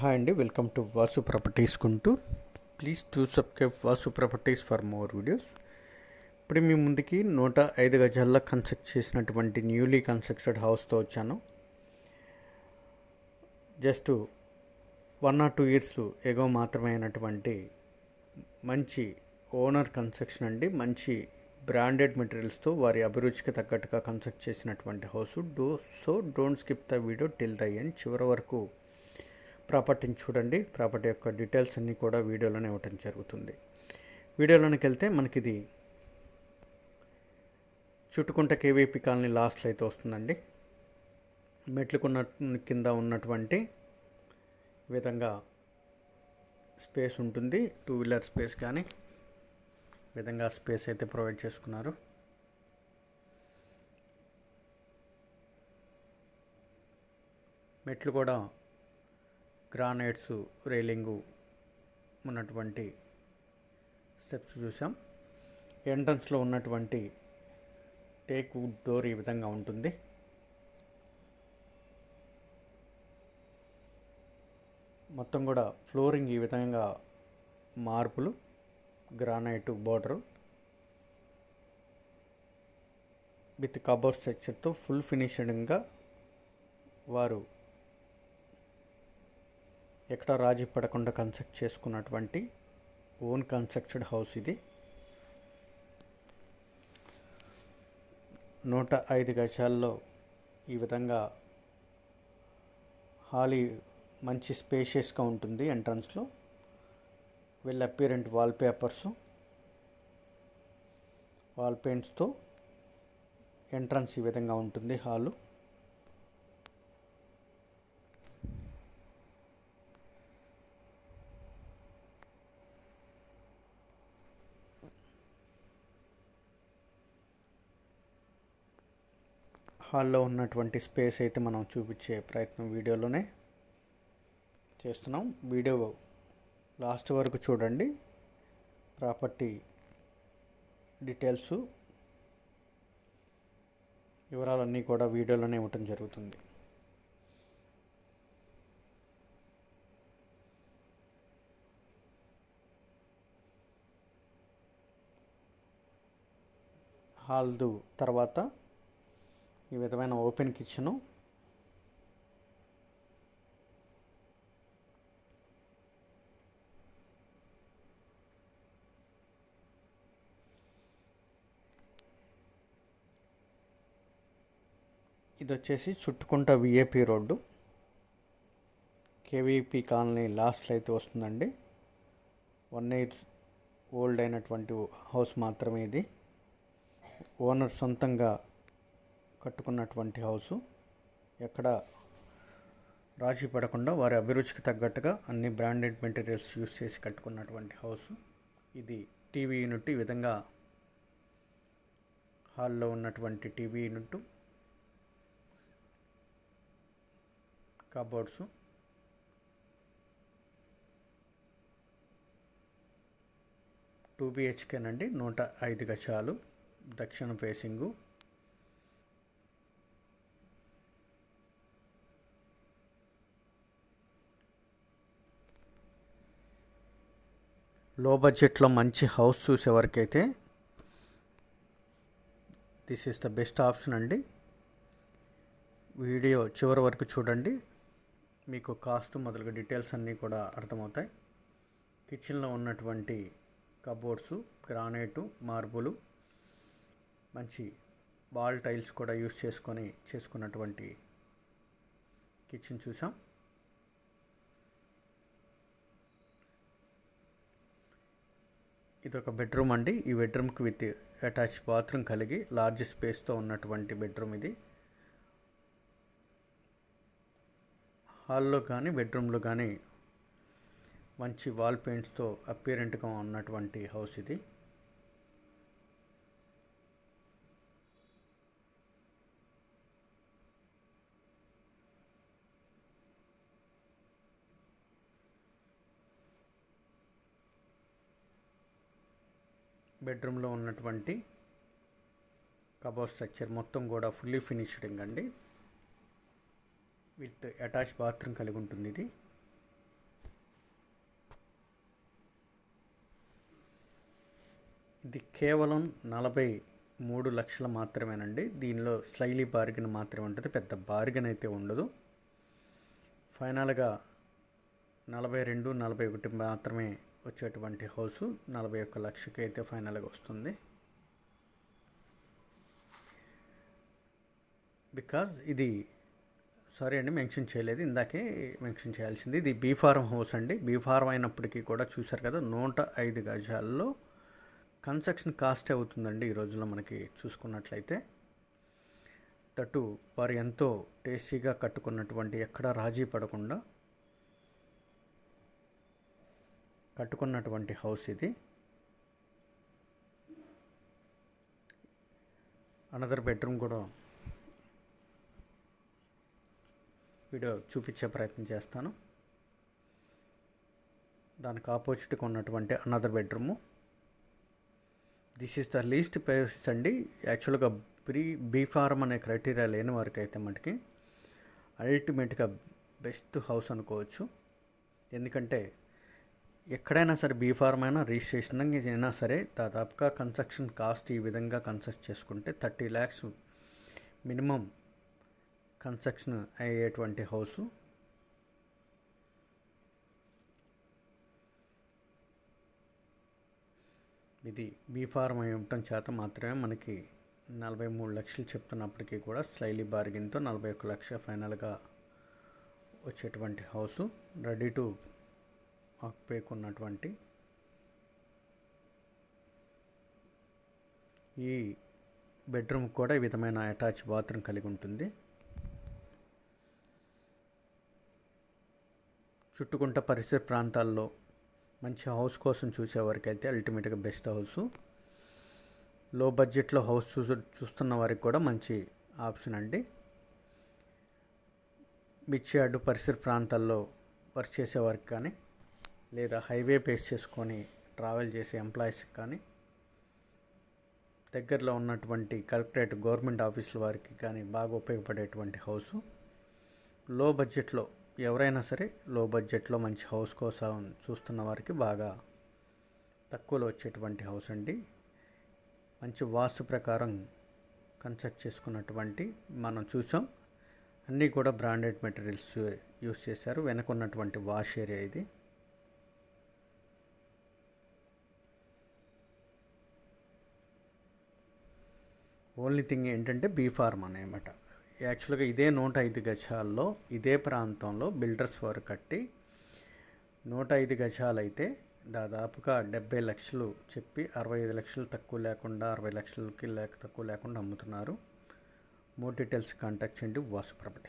Hi అండి welcome to Vasu properties Guntur please to subscribe Vasu properties for more videos. ఇప్పుడు మీ ముందుకి నూట ఐదు గజాల్లో కన్స్ట్రక్ట్ చేసినటువంటి న్యూలీ కన్స్ట్రక్టెడ్ హౌస్తో వచ్చాను. Just one or two years ago మాత్రమే అయినటువంటి మంచి ఓనర్ కన్స్ట్రక్షన్ అండి. మంచి బ్రాండెడ్ మెటీరియల్స్తో వారి అభిరుచికి తగ్గట్టుగా కన్స్ట్రక్ట్ చేసినటువంటి house. Do so don't skip the video till the end. చివరి వరకు ప్రాపర్టీని చూడండి. ప్రాపర్టీ యొక్క డీటెయిల్స్ అన్నీ కూడా వీడియోలోనే ఇవ్వటం జరుగుతుంది. వీడియోలోనికి వెళ్తే మనకి ఇది చుట్టుకుంట కేవీపీ కాలనీ లాస్ట్లో అయితే వస్తుందండి. మెట్లుకున్న కింద ఉన్నటువంటి విధంగా స్పేస్ ఉంటుంది. టూ వీలర్ స్పేస్ కానీ విధంగా స్పేస్ అయితే ప్రొవైడ్ చేసుకున్నారు. మెట్లు కూడా గ్రానైట్స్ రైలింగు ఉన్నటువంటి స్టెప్స్ చూసాం ఎంట్రన్స్లో ఉన్నటువంటి టేక్ వుడ్ డోర్ ఈ విధంగా ఉంటుంది. మొత్తం కూడా ఫ్లోరింగ్ ఈ విధంగా మార్పులు గ్రానైట్ బోర్డరు విత్ కబోర్డ్ స్ట్రక్చర్తో ఫుల్ ఫినిషింగ్గా వారు ఎక్కడ రాజీ పడకుండా కన్స్ట్రక్ట్ చేసుకున్నటువంటి ఓన్ కన్స్ట్రక్టెడ్ హౌస్ ఇది. నూట ఐదు గజాల్లో ఈ విధంగా హాలీ మంచి స్పేషియస్గా ఉంటుంది ఎంట్రన్స్లో. వీళ్ళ అపీరెంట్ వాల్ పేపర్స్ వాల్ పెయింట్స్తో ఎంట్రన్స్ ఈ విధంగా ఉంటుంది హాలు. హాల్లో ఉన్నటువంటి స్పేస్ అయితే మనం చూపించే ప్రయత్నం వీడియోలోనే చేస్తున్నాం. వీడియో లాస్ట్ వరకు చూడండి. ప్రాపర్టీ డీటెయిల్స్ వివరాలన్నీ కూడా వీడియోలోనే ఇవ్వటం జరుగుతుంది. హాల్దు తర్వాత ఈ విధమైన ఓపెన్ కిచెను ఇది వచ్చేసి చుట్టుకుంట విఏపి రోడ్డు. కేవీపీ కాలనీ లాస్ట్లో అయితే వస్తుందండి. వన్ ఎయిట్ ఓల్డ్ అయినటువంటి హౌస్ మాత్రమే ఇది. ఓనర్ సొంతంగా కట్టుకున్నటువంటి హౌసు. ఎక్కడ రాజీ పడకుండా వారి అభిరుచికి తగ్గట్టుగా అన్ని బ్రాండెడ్ మెటీరియల్స్ యూస్ చేసి కట్టుకున్నటువంటి హౌసు. ఇది టీవీ యూనిట్ ఈ విధంగా హాల్లో ఉన్నటువంటి టీవీ యూనిట్ కబోర్డ్స్ టూ బిహెచ్కేనండి నూట ఐదు గజాలు దక్షిణ ఫేసింగు లో బడ్జెట్లో మంచి house చూసేవరకైతే this is the best option అండి. వీడియో చివరి వరకు చూడండి. మీకు కాస్ట్ మొదలుగా డీటెయిల్స్ అన్నీ కూడా అర్థమవుతాయి. కిచెన్లో ఉన్నటువంటి కబోర్డ్స్ గ్రానైటు మార్బులు మంచి బాల్ టైల్స్ కూడా యూస్ చేసుకొని చేసుకున్నటువంటి కిచెన్ చూసాం. ఇది ఒక బెడ్రూమ్ అండి. ఈ బెడ్రూమ్కి విత్ అటాచ్ బాత్రూమ్ కలిగి లార్జ్ స్పేస్తో ఉన్నటువంటి బెడ్రూమ్ ఇది. హాల్లో కానీ బెడ్రూమ్లో కానీ మంచి వాల్ పెయింట్స్తో అపియరెంట్గా ఉన్నటువంటి హౌస్ ఇది. బెడ్రూమ్లో ఉన్నటువంటి కబోర్ స్ట్రక్చర్ మొత్తం కూడా ఫుల్లీ ఫినిష్డింగ్ అండి విత్ అటాచ్ బాత్రూమ్ కలిగి ఉంటుంది ఇది. ఇది కేవలం నలభై మూడు లక్షలు మాత్రమేనండి. దీనిలో స్లైలీ బార్గెన్ మాత్రమే ఉంటుంది. పెద్ద బార్గెన్ అయితే ఉండదు. ఫైనల్గా నలభై రెండు నలభై ఒకటి మాత్రమే వచ్చేటువంటి హౌస్ నలభై ఒక్క లక్షకి అయితే ఫైనల్గా వస్తుంది. బికాజ్ ఇది సారీ అండి మెన్షన్ చేయలేదు. ఇందాకే మెన్షన్ చేయాల్సింది ఇది బీ ఫార్మ్ హౌస్ అండి. బీ ఫార్మ్ అయినప్పటికీ కూడా చూశారు కదా నూట ఐదు గజాల్లో కన్స్ట్రక్షన్ కాస్ట్ అవుతుందండి ఈ రోజుల్లో మనకి చూసుకున్నట్లయితే. తట్టు వారు ఎంతో టేస్టీగా కట్టుకున్నటువంటి ఎక్కడా రాజీ పడకుండా కట్టుకున్నటువంటి హౌస్ ఇది. అనదర్ బెడ్రూమ్ కూడా వీడియో చూపించే ప్రయత్నం చేస్తాను. దానికి ఆపోజిట్గా ఉన్నటువంటి another bedroom this is the least price అండి. యాక్చువల్గా ప్రీ బీ ఫార్మ్ అనే క్రైటీరియా లేని వారికి అయితే మటుకి అల్టిమేట్గా బెస్ట్ హౌస్ అనుకోవచ్చు. ఎందుకంటే ఎక్కడైనా సరే బీ ఫార్మ్ అయినా రిజిస్ట్రేషన్ అయినా సరే దాదాపుగా కన్స్ట్రక్షన్ కాస్ట్ ఈ విధంగా కన్స్ట్రక్ట్ చేసుకుంటే థర్టీ ల్యాక్స్ మినిమం కన్స్ట్రక్షన్ అయ్యేటువంటి హౌసు. ఇది బీ ఫార్మ్ అయి ఉండటం చేత మాత్రమే మనకి నలభై మూడు లక్షలు చెప్తున్నప్పటికీ కూడా స్లైలీ బార్గిన్తో నలభై ఒక్క లక్ష ఫైనల్గా వచ్చేటువంటి హౌసు. రెడీ టు పేకున్నటువంటి ఉన్నటువంటి ఈ బెడ్రూమ్ కూడా ఈ విధమైన అటాచ్ బాత్రూమ్ కలిగి ఉంటుంది. చుట్టుకుంట పరిసర ప్రాంతాల్లో మంచి హౌస్ కోసం చూసేవారికి అయితే అల్టిమేట్గా బెస్ట్ హౌస్. లో బడ్జెట్లో హౌస్ చూ చూస్తున్న వారికి కూడా మంచి ఆప్షన్ అండి. బిచ్చాడు పరిసర ప్రాంతాల్లో వర్క్ చేసేవారికి కానీ లేదా హైవే బేస్ చేసుకొని ట్రావెల్ చేసే ఎంప్లాయీస్కి కానీ దగ్గరలో ఉన్నటువంటి కలెక్టరేట్ గవర్నమెంట్ ఆఫీసుల వారికి కానీ బాగా ఉపయోగపడేటువంటి హౌసు. లో బడ్జెట్లో ఎవరైనా సరే లో బడ్జెట్లో మంచి హౌస్ కోసం చూస్తున్న వారికి బాగా తక్కువలో వచ్చేటువంటి హౌస్ అండి. మంచి వాస్తు ప్రకారం కన్స్ట్రక్ట్ చేసుకున్నటువంటి మనం చూసాం. అన్నీ కూడా బ్రాండెడ్ మెటీరియల్స్ యూస్ చేశారు. వెనక ఉన్నటువంటి వాష్ ఏరియా ఇది. ఓన్లీ థింగ్ ఏంటంటే బీ ఫార్మ్ అనమాట యాక్చువల్గా ఇదే నూట ఐదు గజాల్లో ఇదే ప్రాంతంలో బిల్డర్స్ వారు కట్టి నూట ఐదు గజాలు అయితే దాదాపుగా డెబ్బై లక్షలు చెప్పి అరవై ఐదు లక్షలు తక్కువ లేకుండా అరవై లక్షలకి లేక తక్కువ లేకుండా అమ్ముతున్నారు. మోర్ డీటెయిల్స్ కాంటాక్ట్ చేయండి. వాసు ప్రాపర్టీస్